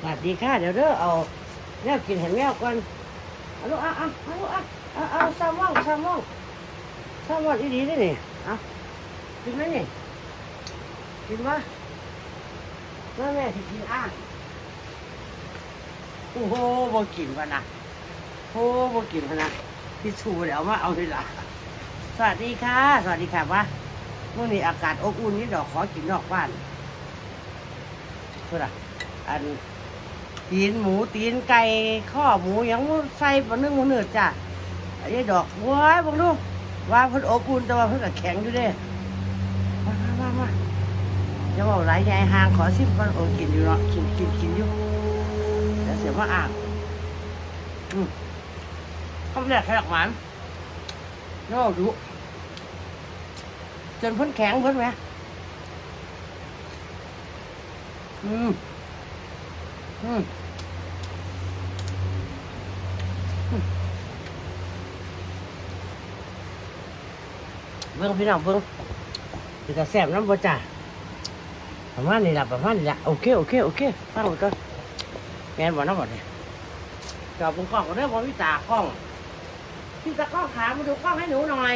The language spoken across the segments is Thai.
สวัสดีค่ะ เดี๋ยวเด้อเอาแนวกินเห็นแมวก่อนเอาลูกอาเอาเอาลูกเอาเอาเอาแซลมอนแซลมอนแซลมอนอีดีนี่นี่เอากินไหมนี่กินวะแม่แม่ที่กินอะโอ้โหบ่กินวะนะโอ้บ่กินวะนะที่ชูเดี๋ยวมาเอาทีละสวัสดีค่ะ สวัสดีค่ะวะเมื่อนี้อากาศอบอุ่นนี่ดอกขอกินนอกบ้านเพื่อัน ตีนหมูตีนไก่ข้อหมูยังใส่บะนึ่งบะเนื้อจ้ะไอ้ดอกว้ายบังดูว่าเพิ่นอบอุ่นแต่ว่าเพิ่นก็แข็งอยู่เด้มามามามาจะบอกหลายใหญ่ห่างขอซิมก่อนโอ้กินอยู่เนาะกินกินกินอยู่เดี๋ยวเสียมาอ่างอืมคำแรกแขกหวานน่ดูจนเพิ่นแข็งเพิ่นไหมอืม อืมเบิ่งพี่น้องเบิ่งเป็นกระแสบน้ำบ่จ่าประมาณนี้ละประมาณนี้ละโอเคโอเคโอเคฟังไปก่อนแม่นบ่น้ำบ่เนี่ยจอบมึงกล้องก็ได้บ่พี่ตากล้องพี่ตากล้องขามาดูกล้องให้หนูหน่อย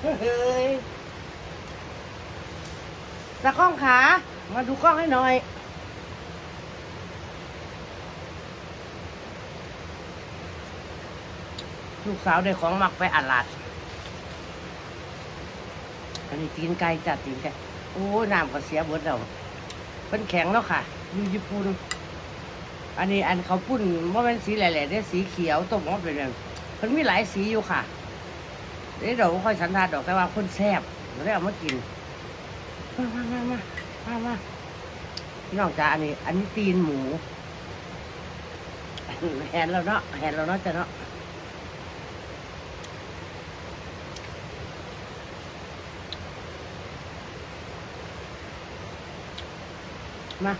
เฮ้ย ตากล้องขา มาดูกล้องให้หน่อย ลูกสาวได้ของมักไปอาลาด อันนี้ตีนไก่จัดตีนไก่ โอ้น้ำก็เสียบดแล้วเป็นแข็งแล้วค่ะอยู่ญี่ปุ่น อันนี้อันเขาพุ่นว่าเป็นสีแหล่ๆได้สีเขียวต้มออกเป็นแบบมันมีหลายสีอยู่ค่ะเดี๋ยวเราค่อยสันทานดอกแต่ว่าคนแซ่บเราได้เอามากิน มามามามามามาพี่น้องจ๋าอันนี้ อันนี้ตีนหมูแหนเราเนาะแหนเราเนาะจ้ะเนาะมา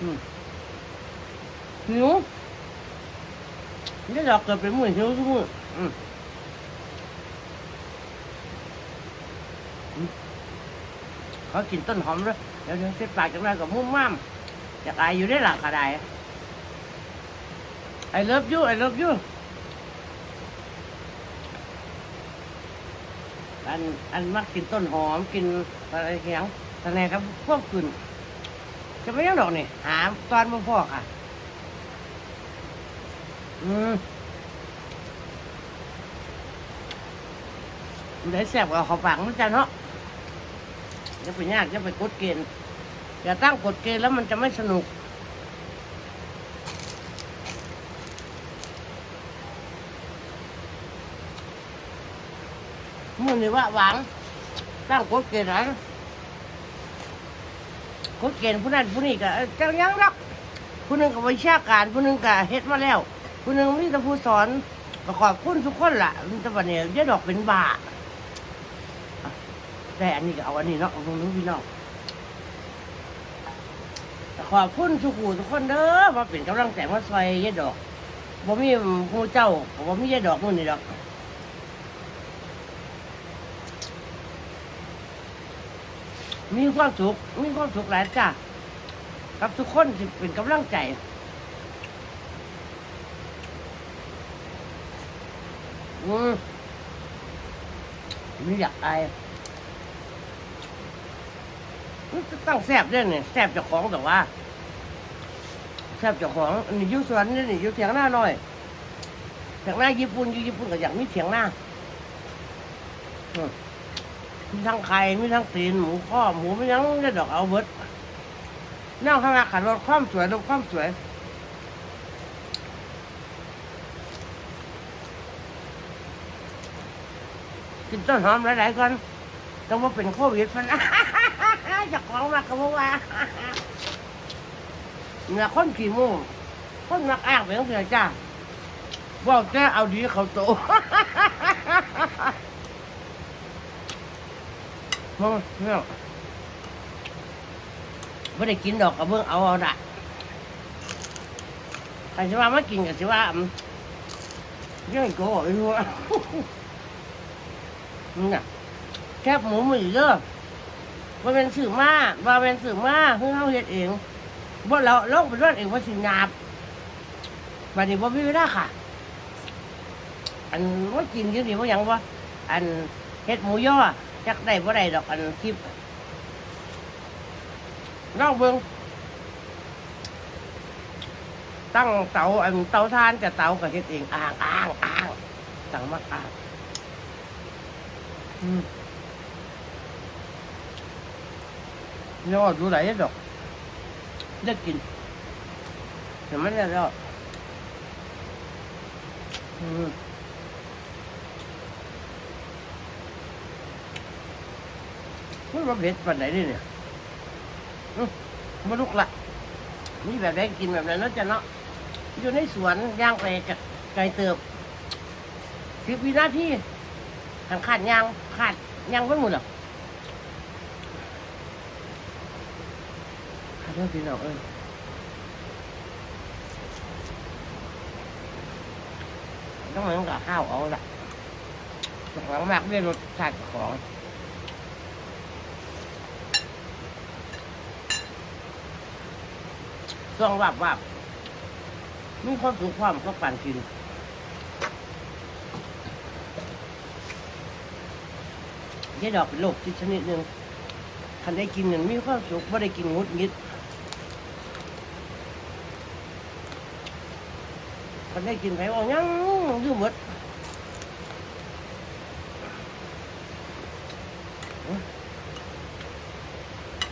อืมหิวนี่ดอกเกิดเป็นมือหิวทุกมืออืม เขากินต้นหอมด้วยเดี๋ยวเดี๋ยวเสร็จปากจังไรกับมุ่มม่มอยากอายอยู่ได้หลักกระไดไอเลิฟยูไอเลิฟยูอันอันมักกินต้นหอมกินอะไรเขียงตะแนครับพวกกลิ่นจะไม่ยังดอกนี่หาตอนมาพ่อค่ะ อืมได้แซ่บกว่าเขาปากมันจะเนาะ อย่าไปยากอย่าไปกดเกณฑ์อย่าตั้งกฎเกณฑ์แล้วมันจะไม่สนุกมื่อนี้ว่าหวัง ตั้งกฎเกณฑ์นะกฎเกณฑ์ผู้นั้นผู้นี้ก็เจ้ายังรักผู้หนึงกับวิชาการผู้หนึงก็เฮ็ดมาแล้ว ผู้หนึงมีแต่ผู้สอนก็ขอบคุณทุกคนล่ะมันจะวันนี้ยายดอกเป็นบา แต่อันนี้ก็เอาอันนี้เนาะเอาตรงนู้นพี่น้องขอบคุณทุกผู้ทุกคนเด้อมาเป็นกำลังใจมาซอยยายดอกบ่มีหมู่เจ้าบ่มียายดอกนู่นนี่ดอกมีความสุขมีความสุขหลายจ้ะกับทุกคนที่เป็นกำลังใจอืมไม่อยากอาย มันจะตั้งแซบด้วยเนี่ยแซบเจ้าของแต่ว่าแซบเจ้าของอันนี้อยูสวนนี่นี่อยูเถียงหน้าหน่อยเถียงหน้าญี่ปุ่นอยู่ญี่ปุ่นก็อยากมีเถียงหน้ามีทั้งไข่มีทั้งตีนหมูข้อหมูไม่ยังได้ดอกเอาเบิร์ดนั่งข้างหน้าขันรถความสวยรถความสวยกินต้นหอมหลายๆก่อนต้องว่าเป็นโควิดพันเจากของมากก็ว่าเนี่ยคนขี่โมูคนมักอ้างไปตั้งแต่จ้าบอกแต่เอาดีเขาโตมึงเนี่ยไม่ได้กินดอกกับเบื้องเอาเอาละใครจะว่าไมากินกับสิว่าเรื่องโก้ไอ้หัวนี่นะแคบหมูมือเด้อว่าเป็นสื่อมาว่าเป็นสื่อมาเพื่อเขาเฮ็ดเองบ่เราลงไปรวดเองว่าสิหยาบบัดนี้บ่มีเวลาค่ะ อันว่ากินจังซี่บ่หยังว่าอันเฮ็ดหมูย่อจักได้บ่ได้ดอกอันคลิปลองเบิ่งตั้งเตาอันเตาทานกับเตาก็เฮ็ดเองอ่างอ่างอ่างตั้งมากอ่างอืม ยอดดูไหลดอกได้กินแต่ไม่ได้แล้วอืมมันมาเบ็ดปันไหนดิเนี่ยอืมมาลุกละนี่แบบได้กินแบบนั้นเนาะจะเนาะอยู่ในสวนย่างไปกับไก่เติบสิบวินาทีขันขาดยางขาดยางเพิ่หมดหรอ อโทษพี่น้องเอ้ยต้องมันกับข้าวเอาละหลังมากด้วยรสชาติของช่วงวับวับมีความสุขความก็ปั่นกินยายดอกเป็นโรคที่ชนิดหนึ่งคันได้กินเงินมีความสุขไม่ได้กินงุดงิด คันได้กินไปว่ายังอยืมหมด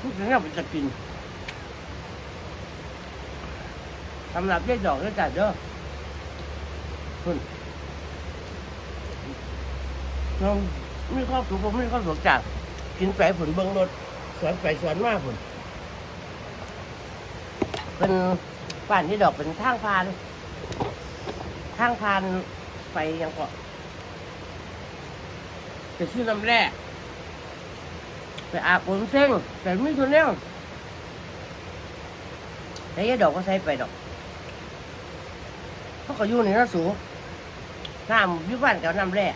ทุกอย่างเป็นจะกินสำหรับยายดอกด้ยจ้ะเด้อคุณเรามีความสุขผมมีความสุขจากกินไปผลเบิ้งรถสวนไปสวนมาพุ่นเป็นป่านที่ดอกเป็นทางพาน ทางพานไปยังเกาะไปซื้อน้ำแร่ไปอาบผมเส้งแต่ไม่ทุนแนวแต่ยาดอกก็ใช้ไปดอกเขาก็อยู่ในน้ำสูงน้ำยุบ้านกับน้ำแร่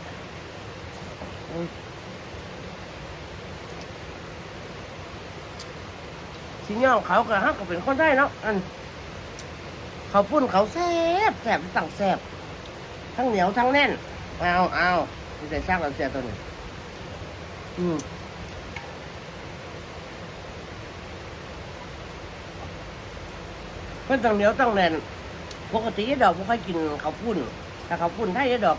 สิย่องเขาก็ฮักก็เป็นคนได้เนาะอันเขาปุ้นเขาแซ่บแซ่บต่างแซ่บ ทั้งเหนียวทั้งแน่น เอาเอาใส่สร้างเราเสียตัวนี้อืมเพิ่นต้องเหนียวต้องแน่น ปกติดอกไม่ค่อยกินเขาวปุ้นแต่เขาวปุ้นถ้ายายดอก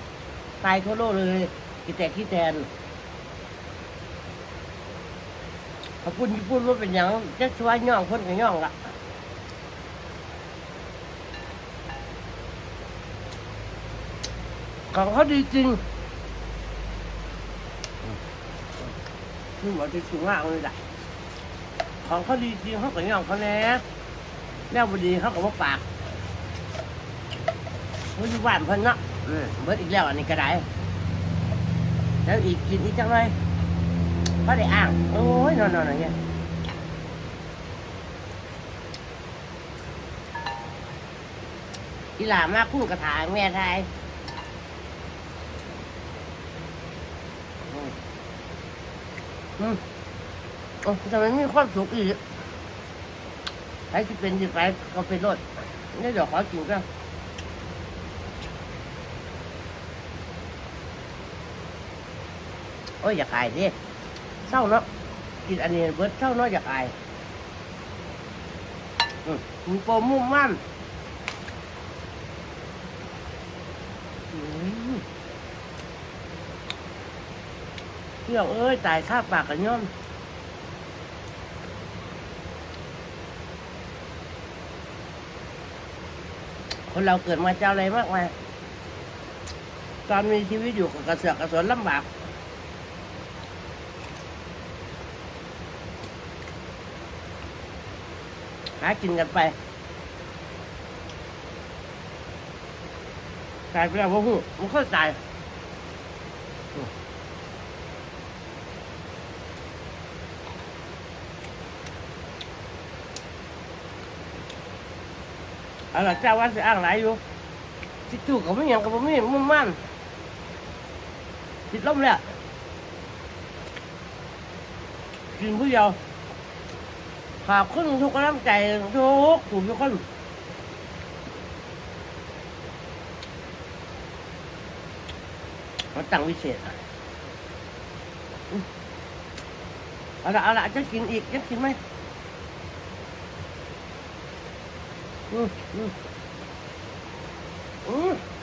ตายทั่วโลกเลยกิแตกขี้แตนเขาพูดญี่ปุ่นว่าเป็นหยังจะช่วยย่องคนกับย่องละ ของเขาดีจริงคือหมอที่สูงมากเลยล่ะของเขาดีจริงเขากับย่องเขาแน่แนวบดีเขากับว่าปากเขาอยู่บ้านเพิ่นเนาะเบิดอีกแล้วอันนี้ก็ได้แล้วอีกกินอีกจังเลยก็ได้อ่าง โอ้ยนอนนอนอย่างเงี้ยอีหลามาคุ้นกระถางแม่ไทยอืม อืมโอ้ทำไมมีความสุขอีกใครที่เป็นที่ไปก็เป็นรถนี่เดี๋ยวขอกินก็โอ้ยอย่าขายดิเศร้าเนาะกินอันนี้เบิดเศร้าเนาะอยากอายอืมมีโปรมุ่มมั่นอืม เที่ยวเอ้ยตายข้าปากกันย่อมคนเราเกิดมาเจ้าอะไรมากมายตอนมีชีวิตอยู่กับกระเสือกกระสนลำบากหากินกันไปตายไปแล้วพวกหูมันค่อยตายอื เอาล่ะเจ้าวันสิอ้างหลายอยู่ทิศจู่กับไม่ยังกับไม่มุ่งมั่นติดลมแล้วกินผู้เดียวขอบคุณทุกกำลังใจทุกกลุ่มทุกคนมาตั้งวิเศษอะเอาละเอาละจะกินอีกจะกินไหม อืมอืมอืม